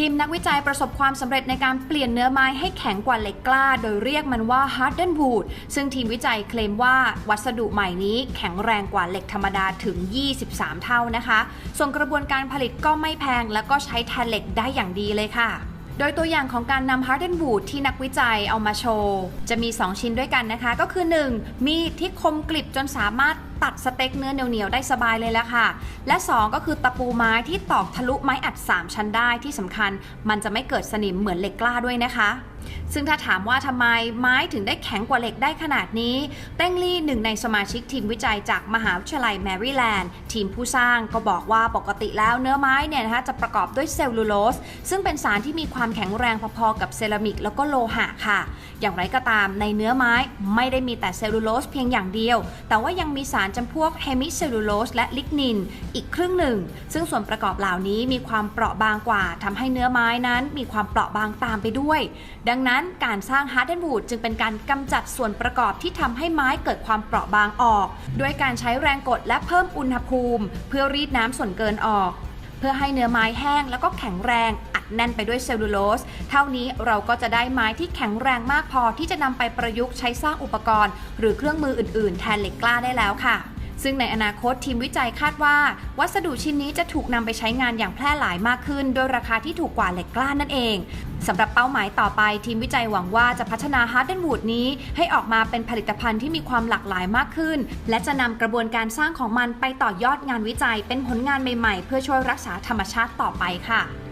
ทีมนักวิจัยประสบความสำเร็จในการเปลี่ยนเนื้อไม้ให้แข็งกว่าเหล็กกล้า โดยเรียกมันว่า harden wood ซึ่งทีมวิจัยเคลมว่าวัสดุใหม่นี้แข็งแรงกว่าเหล็กธรรมดาถึง 23 เท่านะคะ ส่วนกระบวนการผลิตก็ไม่แพง แล้วก็ใช้แทนเหล็กได้อย่างดีเลยค่ะโดยตัวอย่างของการนำ hardened wood ที่นักวิจัยเอามาโชว์ จะมี 2 ชิ้นด้วยกันนะคะ ก็คือ 1. มีดที่คมกริบจนสามารถตัดสเต็กเนื้อเหนียวๆได้สบายเลยและค่ะ และ 2 ก็คือตะปูไม้ที่ตอกทะลุไม้อัด 3 ชั้นได้ที่สำคัญ มันจะไม่เกิดสนิมเหมือนเหล็กกล้าด้วยนะคะ ซึ่งถ้าถามว่าทำไมไม้ถึงได้แข็งกว่าเหล็กได้ขนาดนี้ เต้งลี่หนึ่งในสมาชิกทีมวิจัยจากมหาวิทยาลัยแมริแลนด์ทีมผู้สร้างก็บอกว่าปกติแล้วเนื้อไม้เนี่ยนะคะจะประกอบด้วยเซลลูโลสซึ่งเป็นสารที่มีความแข็งแรงพอๆกับเซรามิกแล้วก็โลหะค่ะ อย่างไรก็ตามในเนื้อไม้ไม่ได้มีแต่เซลลูโลสเพียงอย่างเดียว แต่ว่ายังมีสารจำพวกเฮมิเซลลูโลสและลิกนิน อีกครึ่งหนึ่ง ซึ่งส่วนประกอบเหล่านี้มีความเปราะบางกว่าทำให้เนื้อไม้นั้นมีความเปราะบางตามไปด้วย ดังนั้นการสร้างฮาร์ดแอนด์วูดจึงเป็นการกำจัดส่วนประกอบที่ทำให้ไม้เกิดความเปราะบางออก ด้วยการใช้แรงกดและเพิ่มอุณหภูมิ เพื่อรีดน้ำส่วนเกินออก เพื่อให้เนื้อไม้แห้งแล้วก็แข็งแรง แน่นไปด้วยเซลลูโลส เท่านี้เราก็จะได้ไม้ที่แข็งแรงมากพอที่จะนำไปประยุกต์ใช้สร้างอุปกรณ์ หรือเครื่องมืออื่นๆ แทนเหล็กกล้าได้แล้วค่ะซึ่งในอนาคตทีมวิจัยคาดว่า วัสดุชิ้นนี้จะถูกนำไปใช้งานอย่างแพร่หลายมากขึ้น โดยราคาที่ถูกกว่าเหล็กกล้านั่นเองสำหรับเป้าหมายต่อไป ทีมวิจัยหวังว่าจะพัฒนา Harden Wood นี้ ให้ออกมาเป็นผลิตภัณฑ์ที่มีความหลากหลายมากขึ้น และจะนำกระบวนการสร้างของมันไปต่อยอดงานวิจัย เป็นผลงานใหม่ๆ เพื่อช่วยรักษาธรรมชาติต่อไปค่ะ